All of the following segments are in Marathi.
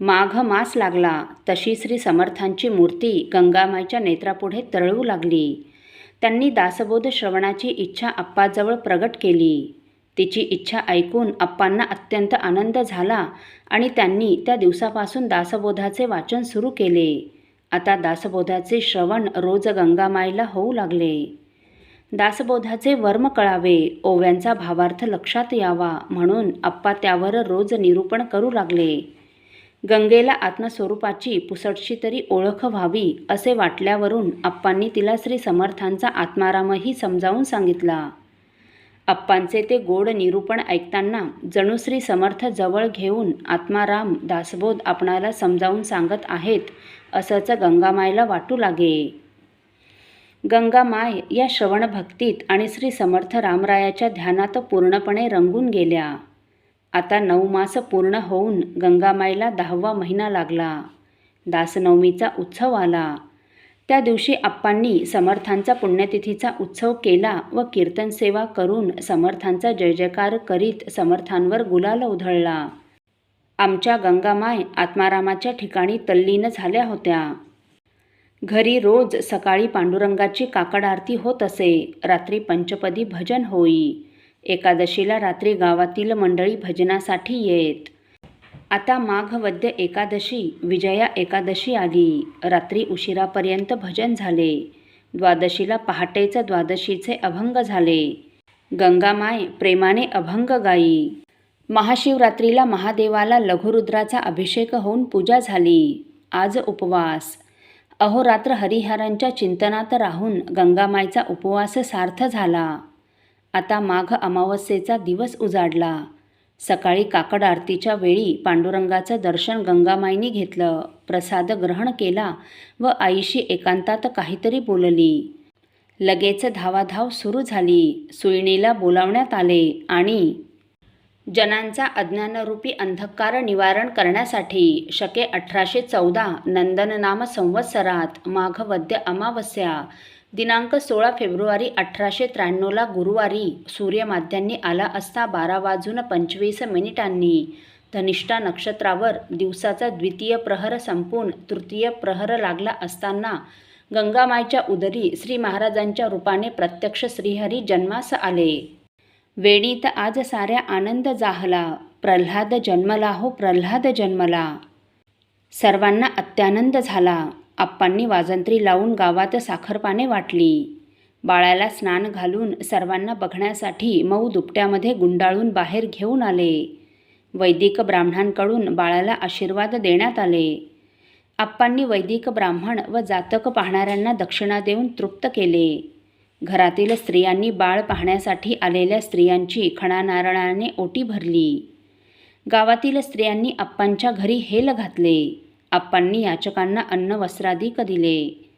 माघ मास लागला. तशी श्री समर्थांची मूर्ती गंगामाईच्या नेत्रापुढे तरळू लागली. त्यांनी दासबोध श्रवणाची इच्छा आप्पाजवळ प्रगट केली. तिची इच्छा ऐकून आप्पांना अत्यंत आनंद झाला आणि त्यांनी त्या दिवसापासून दासबोधाचे वाचन सुरू केले. आता दासबोधाचे श्रवण रोज गंगामाईला होऊ लागले. दासबोधाचे वर्म कळावे ओव्यांचा भावार्थ लक्षात यावा म्हणून आप्पा त्यावर रोज निरूपण करू लागले. गंगेला आत्मस्वरूपाची पुसटशी तरी ओळख व्हावी असे वाटल्यावरून आप्पांनी तिला श्री समर्थांचा आत्मारामही समजावून सांगितला. आप्पांचे ते गोड निरूपण ऐकताना जणू श्री समर्थ जवळ घेऊन आत्माराम दासबोध आपणाला समजावून सांगत आहेत असंच गंगामायला वाटू लागे गंगामाय या श्रवणभक्तीत आणि श्री समर्थ रामरायाच्या ध्यानात पूर्णपणे रंगून गेल्या. आता नऊ मास पूर्ण होऊन गंगामाईला दहावा महिना लागला. दासनवमीचा उत्सव आला. त्या दिवशी आप्पांनी समर्थांचा पुण्यतिथीचा उत्सव केला व कीर्तन सेवा करून समर्थांचा जय जयकार करीत समर्थांवर गुलाल उधळला. आमच्या गंगामाय आत्मारामाच्या ठिकाणी तल्लीन झाल्या होत्या. घरी रोज सकाळी पांडुरंगाची काकड आरती होत असे. रात्री पंचपदी भजन होई. एकादशीला रात्री गावातील मंडळी भजनासाठी येत. आता माघवद्य एकादशी विजया एकादशी आली. रात्री उशिरापर्यंत भजन झाले. द्वादशीला पहाटेचं द्वादशीचे अभंग झाले. गंगामाय प्रेमाने अभंग गाई. महाशिवरात्रीला महादेवाला लघुरुद्राचा अभिषेक होऊन पूजा झाली. आज उपवास. अहोरात्र हरिहरांच्या चिंतनात राहून गंगामाईचा उपवास सार्थ झाला. आता माघ अमावस्येचा दिवस उजाडला. सकाळी काकड आरतीच्या वेळी पांडुरंगाचं दर्शन गंगामाईनी घेतलं. प्रसाद ग्रहण केला व आईशी एकांतात काहीतरी बोलली. लगेच धावाधाव सुरू झाली. सुईणीला बोलावण्यात आले आणि जनांचा अज्ञानरूपी अंधकार निवारण करण्यासाठी शके अठराशे चौदा नंदननाम संवत्सरात माघवद्य अमावस्या दिनांक सोळा फेब्रुवारी अठराशे त्र्याण्णवला गुरुवारी सूर्यमाध्यांनी आला असता बारा वाजून पंचवीस मिनिटांनी. धनिष्ठा नक्षत्रावर दिवसाचा द्वितीय प्रहर संपून तृतीय प्रहर लागला असताना गंगामाईच्या उदरी श्री महाराजांच्या रूपाने प्रत्यक्ष श्रीहरी जन्मास आले. वेणीत आज साऱ्या आनंद जाहला. प्रल्हाद जन्मला हो प्रल्हाद जन्मला. सर्वांना अत्यानंद झाला. आप्पांनी वाजंत्री लावून गावात साखरपाने वाटली. बाळाला स्नान घालून सर्वांना बघण्यासाठी मऊ दुपट्यामध्ये गुंडाळून बाहेर घेऊन आले. वैदिक ब्राह्मणांकडून बाळाला आशीर्वाद देण्यात आले. आप्पांनी वैदिक ब्राह्मण व जातक पाहणाऱ्यांना दक्षिणा देऊन तृप्त केले. घरातील स्त्रियांनी बाळ पाहण्यासाठी आलेल्या स्त्रियांची खणानारळाने ओटी भरली. गावातील स्त्रियांनी आप्पांच्या घरी हेल घातले. आप्पांनी याचकांना अन्न वस्त्राधिक दिले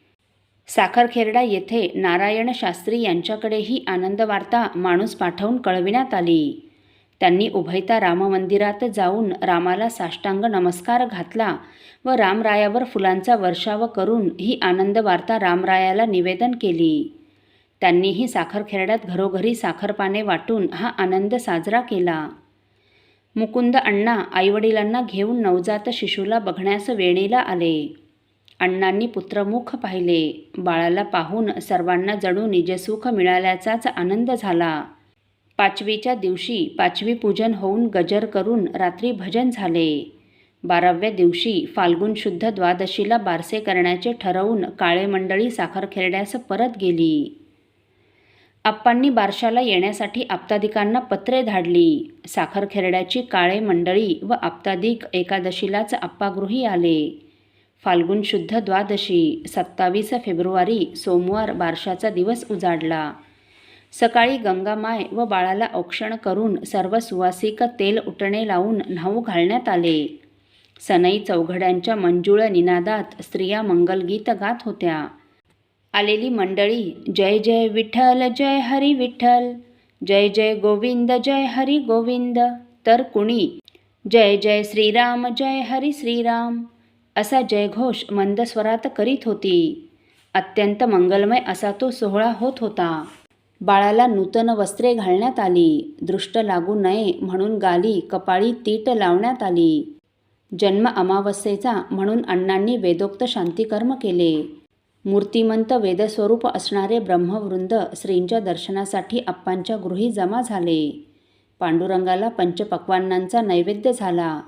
साखरखेरडा येथे नारायण शास्त्री यांच्याकडेही आनंदवार्ता माणूस पाठवून कळविण्यात आली. त्यांनी उभयता राममंदिरात जाऊन रामाला साष्टांग नमस्कार घातला व रामरायावर फुलांचा वर्षाव करून ही आनंदवार्ता रामरायाला निवेदन केली. त्यांनीही साखरखेरड्यात घरोघरी साखरपाने वाटून हा आनंद साजरा केला. मुकुंद अण्णा आईवडिलांना घेऊन नवजात शिशूला बघण्यास वेणीला आले. अण्णांनी पुत्रमुख पाहिले. बाळाला पाहून सर्वांना जणू निजसुख मिळाल्याचाच आनंद झाला. पाचवीच्या दिवशी पाचवी पूजन होऊन गजर करून रात्री भजन झाले. बाराव्या दिवशी फाल्गुन शुद्ध द्वादशीला बारसे करण्याचे ठरवून काळे मंडळी साखरखेर्ड्यास परत गेली. आप्पांनी बारशाला येण्यासाठी आप्तादिकांना पत्रे धाडली. साखरखेरड्याची काळे मंडळी व आप्तादिक एकादशीलाच आप्पागृही आले. फाल्गुन शुद्ध द्वादशी सत्तावीस फेब्रुवारी सोमवार बारशाचा दिवस उजाडला. सकाळी गंगामाय व बाळाला औक्षण करून सर्व सुवासिक तेल उटणे लावून न्हाऊ घालण्यात आले. सनई चौघड्यांच्या मंजुळ निनादात स्त्रिया मंगलगीत गात होत्या. आलेली मंडळी जय जय विठ्ठल जय हरी विठ्ठल जय जय गोविंद जय हरी गोविंद तर कुणी? जय जय श्रीराम जय हरी श्रीराम असा जयघोष मंद स्वरात करीत होती. अत्यंत मंगलमय असा तो सोहळा होत होता. बाळाला नूतन वस्त्रे घालण्यात आली दृष्ट लागू नये म्हणून गाली कपाळी तीट लावण्यात आली. जन्म अमावस्येचा म्हणून अण्णांनी वेदोक्त शांतिकर्म केले. मूर्तिमंत वेदस्वरूप असणारे ब्रह्मवृंद श्रींच्या दर्शनासाठी अप्पांच्या गृही जमा झाले. पांडुरंगाला पंचपक्वान्नांचा नैवेद्य झाला.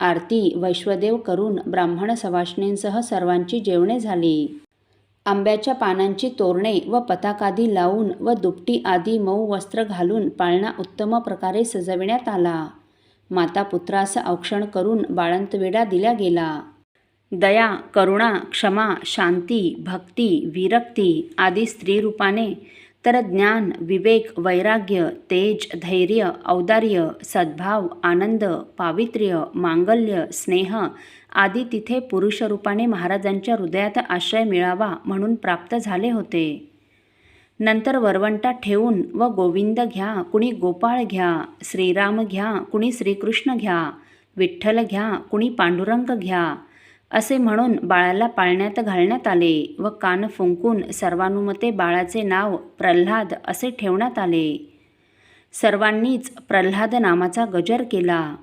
आरती वैश्वदेव करून ब्राह्मण सवाष्णींसह सर्वांची जेवणे झाली. आंब्याच्या पानांची तोरणे व पताकादी लावून व दुपटी आदी मऊ वस्त्र घालून पाळणा उत्तम प्रकारे सजविण्यात आला. माता पुत्रास औक्षण करून बाळंतवेडा दिला गेला. दया करुणा क्षमा शांती भक्ती विरक्ती आदी स्त्रीरूपाने तर ज्ञान विवेक वैराग्य तेज धैर्य औदार्य सद्भाव आनंद पावित्र्य मांगल्य स्नेह आदी तिथे पुरुषरूपाने महाराजांच्या हृदयात आश्रय मिळावा म्हणून प्राप्त झाले होते. नंतर वरवंटा ठेवून व गोविंद घ्या कुणी गोपाळ घ्या श्रीराम घ्या कुणी श्रीकृष्ण घ्या विठ्ठल घ्या कुणी पांडुरंग घ्या असे म्हणून बाळाला पाळण्यात घालण्यात आले व कान फुंकून सर्वानुमते बाळाचे नाव प्रल्हाद असे ठेवण्यात आले. सर्वांनीच प्रल्हाद नामाचा गजर केला.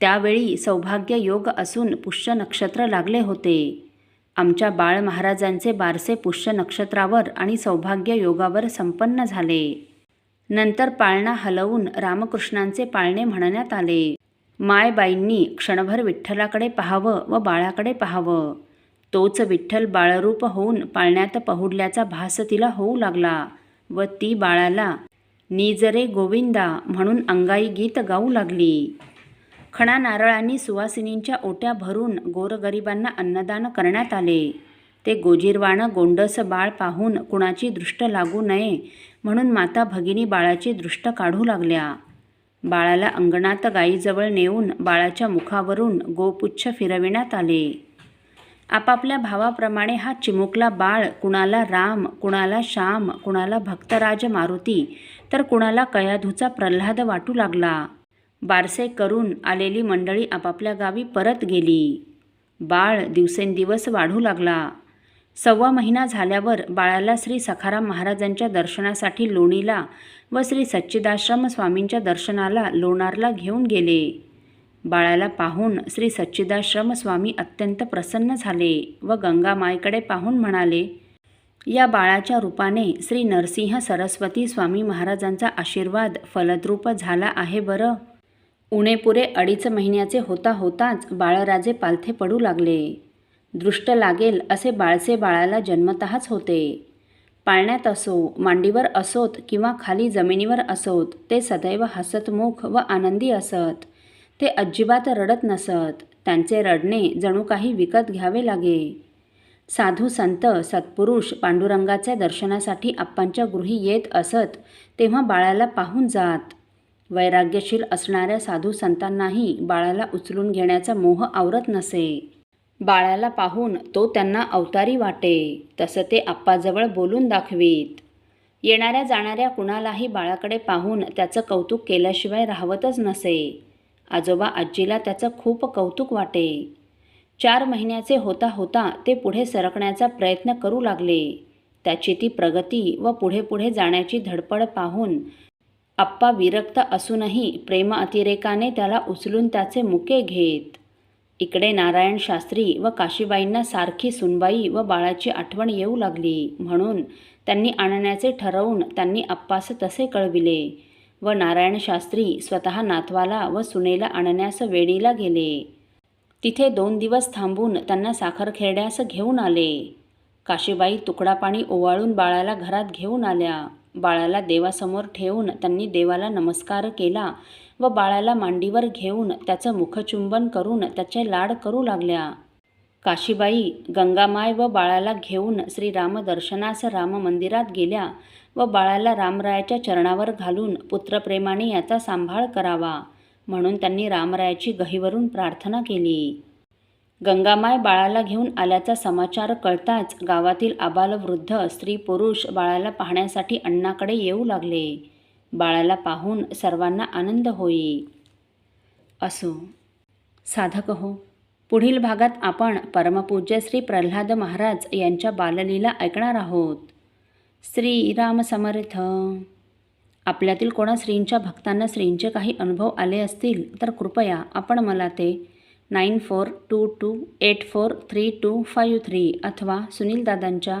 त्यावेळी सौभाग्य योग असून पुष्य नक्षत्र लागले होते. आमच्या बाळ महाराजांचे बारसे पुष्य नक्षत्रावर आणि सौभाग्य योगावर संपन्न झाले. नंतर पाळणा हलवून रामकृष्णांचे पाळणे म्हणण्यात आले. मायबाईंनी क्षणभर विठ्ठलाकडे पाहावं व बाळाकडे पाहावं. तोच विठ्ठल बाळरूप होऊन पाळण्यात पहुडल्याचा भास तिला होऊ लागला व ती बाळाला निजरे गोविंदा म्हणून अंगाई गीत गाऊ लागली. खणा नारळांनी सुवासिनींच्या ओट्या भरून गोरगरिबांना अन्नदान करण्यात आले. ते गोजीरवाणं गोंडस बाळ पाहून कुणाची दृष्ट लागू नये म्हणून माता भगिनी बाळाची दृष्ट काढू लागल्या. बाळाला अंगणात गायीजवळ नेऊन बाळाच्या मुखावरून गोपुच्छ फिरविण्यात आले. आपापल्या भावाप्रमाणे हा चिमुकला बाळ कुणाला राम कुणाला श्याम कुणाला भक्तराज मारुती तर कुणाला कयाधूचा प्रल्हाद वाटू लागला. बारसे करून आलेली मंडळी आपापल्या गावी परत गेली. बाळ दिवसेंदिवस वाढू लागला. सव्वा महिना झाल्यावर बाळाला श्री सखाराम महाराजांच्या दर्शनासाठी लोणीला व श्री सच्चिदाश्रम स्वामींच्या दर्शनाला लोणारला घेऊन गेले. बाळाला पाहून श्री सच्चिदाश्रम स्वामी अत्यंत प्रसन्न झाले व गंगामायकडे पाहून म्हणाले या बाळाच्या रूपाने श्री नरसिंह सरस्वती स्वामी महाराजांचा आशीर्वाद फलद्रूप झाला आहे बरं. उणेपुरे अडीच महिन्याचे होता होताच बाळराजे पालथे पडू लागले. दृष्ट लागेल असे बाळसे बाळाला जन्मतःच होते. पाळण्यात असो मांडीवर असोत किंवा खाली जमिनीवर असोत ते सदैव हसतमुख व आनंदी असत. ते अजिबात रडत नसत. त्यांचे रडणे जणू काही विकत घ्यावे लागे. साधू संत सत्पुरुष पांडुरंगाच्या दर्शनासाठी आप्पांच्या गृही येत असत तेव्हा बाळाला पाहून जात. वैराग्यशील असणाऱ्या साधू संतांनाही बाळाला उचलून घेण्याचा मोह आवरत नसे. बाळाला पाहून तो त्यांना अवतारी वाटे तसं ते आप्पाजवळ बोलून दाखवीत. येणाऱ्या जाणाऱ्या कुणालाही बाळाकडे पाहून त्याचं कौतुक केल्याशिवाय राहवतच नसे. आजोबा आजीला त्याचं खूप कौतुक वाटे. चार महिन्याचे होता होता ते पुढे सरकण्याचा प्रयत्न करू लागले. त्याची ती प्रगती व पुढे पुढे जाण्याची धडपड पाहून आप्पा विरक्त असूनही प्रेम अतिरेकाने त्याला उचलून त्याचे मुके घेत. इकडे नारायण शास्त्री व काशीबाईंना सारखी सुनबाई व बाळाची आठवण येऊ लागली. म्हणून त्यांनी आणण्याचे ठरवून त्यांनी आप्पास तसे कळविले व नारायण शास्त्री स्वतः नातवाला व सुनेला आणण्यास वेडीला गेले. तिथे दोन दिवस थांबून त्यांना साखर खेरड्यास घेऊन आले. काशीबाई तुकडा पाणी ओवाळून बाळाला घरात घेऊन आल्या. बाळाला देवासमोर ठेवून त्यांनी देवाला नमस्कार केला व बाळाला मांडीवर घेऊन त्याचं मुखचुंबन करून त्याचे लाड करू लागल्या. काशीबाई गंगामाय व बाळाला घेऊन श्रीरामदर्शनास राम मंदिरात गेल्या व बाळाला रामरायाच्या चरणावर घालून पुत्रप्रेमाने याचा सांभाळ करावा म्हणून त्यांनी रामरायाची गहीवरून प्रार्थना केली. गंगामाय बाळाला घेऊन आल्याचा समाचार कळताच गावातील आबालवृद्ध स्त्री पुरुष बाळाला पाहण्यासाठी अण्णाकडे येऊ लागले. बाळाला पाहून सर्वांना आनंद होई असो. साधक हो. पुढील भागात आपण परमपूज्य श्री प्रल्हाद महाराज यांच्या बाललीला ऐकणार आहोत. श्रीराम समर्थ. आपल्यातील कोणा श्रींच्या भक्तांना श्रींचे काही अनुभव आले असतील तर कृपया आपण मला ते nine four two two eight four three two five three अथवा सुनीलदादांच्या